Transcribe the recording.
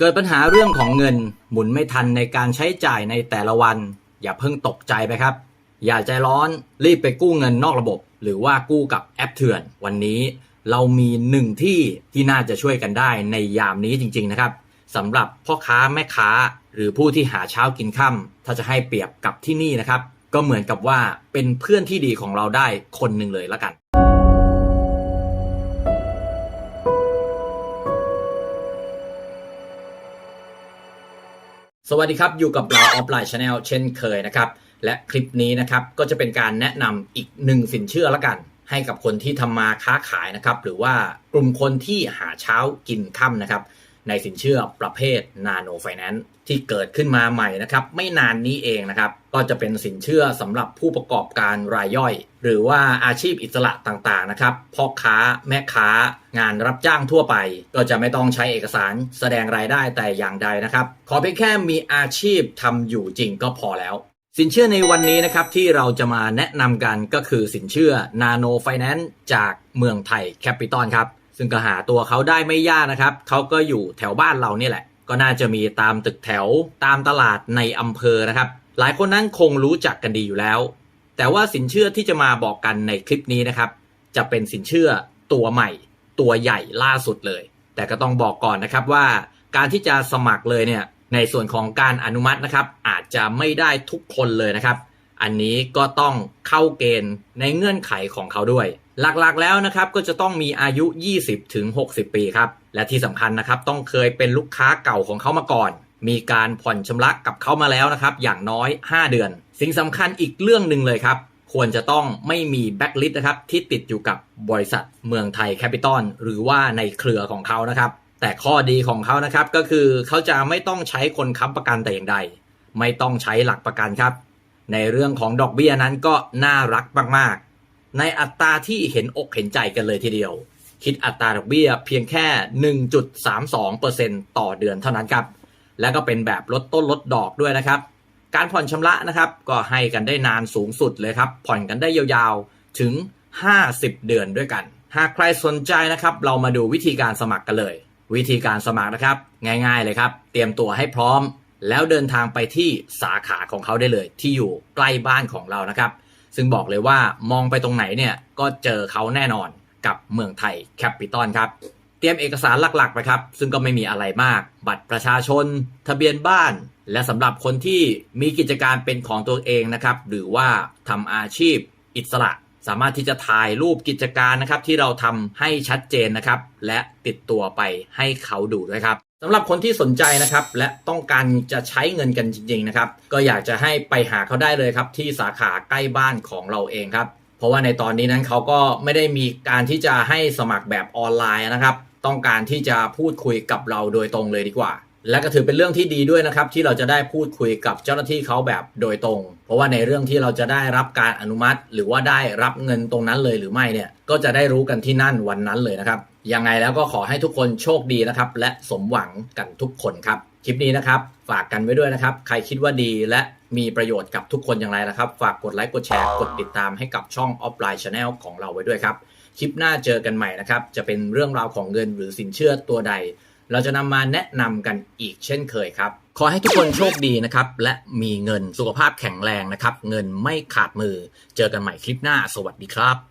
เกิดปัญหาเรื่องของเงินหมุนไม่ทันในการใช้จ่ายในแต่ละวัน อย่าเพิ่งตกใจไปครับ อย่าใจร้อนรีบไปกู้เงินนอกระบบ หรือว่ากู้กับแอปเถื่อน วันนี้เรามีหนึ่งที่ที่น่าจะช่วยกันได้ในยามนี้จริง ๆ นะครับสำหรับพ่อค้าแม่ค้า หรือผู้ที่หาเช้ากินค่ำถ้าจะให้เปรียบกับที่นี่นะครับ ก็เหมือนกับว่าเป็นเพื่อนที่ดีของเราได้คนหนึ่งเลยละกัน สวัสดีครับ อยู่กับเราออฟไลน์ชาแนลเช่นเคยนะครับ และคลิปนี้นะครับก็จะเป็นการแนะนำอีกหนึ่งสินเชื่อละกัน ให้กับคนที่ทำมาค้าขายนะครับ หรือว่ากลุ่มคนที่หาเช้ากินค่ำนะครับ ในสินเชื่อประเภท Nano Finance ที่เกิดขึ้นมาใหม่นะครับ ไม่นานนี้เองนะครับ ก็จะเป็นสินเชื่อสำหรับผู้ประกอบการรายย่อย หรือว่าอาชีพอิสระต่างๆนะครับพ่อค้าแม่ค้างานรับจ้างทั่วไป ก็จะไม่ต้องใช้เอกสารแสดงรายได้แต่อย่างใดนะครับ ขอเพียงแค่มีอาชีพทำอยู่จริงก็พอแล้วสินเชื่อในวันนี้นะครับที่เราจะมาแนะนำกันก็คือสินเชื่อ Nano Finance จากเมืองไทยแคปิตอลครับ ซึ่งก็หาตัวเขาได้ไม่ยากนะครับ เขาก็อยู่แถวบ้านเราเนี่ยแหละ ก็น่าจะมีตามตึกแถวตามตลาดในอำเภอนะครับ หลายคนนั้นคงรู้จักกันดีอยู่แล้ว แต่ว่าสินเชื่อที่จะมาบอกกันในคลิปนี้นะครับ จะเป็นสินเชื่อตัวใหม่ ตัวใหญ่ล่าสุดเลย แต่ก็ต้องบอกก่อนนะครับว่า การที่จะสมัครเลยเนี่ยในส่วนของการอนุมัตินะครับ อาจจะไม่ได้ทุกคนเลยนะครับ อันนี้ก็ต้องเข้าเกณฑ์ในเงื่อนไขของเขาด้วย หลักๆแล้วนะครับก็จะต้องมีอายุ 20ถึง60 ปีครับ และที่สำคัญนะครับต้องเคยเป็นลูกค้าเก่าของเขามาก่อน มีการผ่อนชำระกับเขามาแล้วนะครับ อย่างน้อย 5 เดือน สิ่งสำคัญอีกเรื่องหนึ่งเลยครับ ควรจะต้องไม่มีแบ็กลิสต์นะครับที่ติดอยู่กับบริษัทเมืองไทยแคปิตอลหรือว่าในเครือของเขานะครับ แต่ข้อดีของเขานะครับก็คือเขาจะไม่ต้องใช้คนค้ำประกันแต่อย่างใด ไม่ต้องใช้หลักประกันครับ ในเรื่องของดอกเบี้ยนั้นก็น่ารักมากๆ ในอัตราที่เห็นอกเห็นใจกันเลยทีเดียว คิดอัตราดอกเบี้ยเพียงแค่ 1.32%ต่อเดือนเท่านั้นครับ และก็เป็นแบบลดต้นลดดอกด้วยนะครับ การผ่อนชำระนะครับก็ให้กันได้นานสูงสุดเลยครับ ผ่อนกันได้ยาวๆถึง 50 เดือนด้วยกัน หากใครสนใจนะครับ เรามาดูวิธีการสมัครกันเลย วิธีการสมัครนะครับ ง่ายๆเลยครับ เตรียมตัวให้พร้อม แล้วเดินทางไปที่สาขาของเขาได้เลย ที่อยู่ใกล้บ้านของเรานะครับ ซึ่งบอกเลยว่ามองไปตรงไหนเนี่ยก็เจอเขาแน่นอนกับเมืองไทยแคปิตอลครับเตรียมเอกสารหลักๆไปครับ ซึ่งก็ไม่มีอะไรมาก บัตรประชาชน ทะเบียนบ้าน และสำหรับคนที่มีกิจการเป็นของตัวเองนะครับ หรือว่าทำอาชีพอิสระ สามารถที่จะถ่ายรูปกิจการนะครับ ที่เราทำให้ชัดเจนนะครับ และติดตัวไปให้เขาดูด้วยครับ สำหรับคนที่สนใจนะครับ และต้องการจะใช้เงินกันจริงๆนะครับ ก็อยากจะให้ไปหาเขาได้เลยครับ ที่สาขาใกล้บ้านของเราเองครับ เพราะว่าในตอนนี้นั้นเขาก็ไม่ได้มีการที่จะให้สมัครแบบออนไลน์นะครับ ต้องการที่จะพูดคุยกับเราโดยตรงเลยดีกว่า และก็ถือเป็นเรื่องที่ดีด้วยนะครับ ที่เราจะได้พูดคุยกับเจ้าหน้าที่เขาแบบโดยตรง เพราะว่าในเรื่องที่เราจะได้รับการอนุมัติ หรือว่าได้รับเงินตรงนั้นเลยหรือไม่เนี่ยก็จะได้รู้กันที่นั่นวันนั้นเลยนะครับยังไงแล้วก็ขอให้ทุกคนโชคดีนะครับ และสมหวังกันทุกคนครับ คลิปนี้นะครับ ฝากกันไว้ด้วยนะครับ ใครคิดว่าดีและมีประโยชน์กับทุกคนอย่างไรนะครับ ฝากกดไลค์กดแชร์กดติดตามให้กับช่องออฟไลน์ชาแนลของเราไว้ด้วยครับคลิปหน้าเจอกันใหม่นะครับ จะเป็นเรื่องราวของเงินหรือสินเชื่อตัวใด เราจะนำมาแนะนำกันอีกเช่นเคยครับ ขอให้ทุกคนโชคดีนะครับ และมีเงินสุขภาพแข็งแรงนะครับ เงินไม่ขาดมือ เจอกันใหม่คลิปหน้า สวัสดีครับ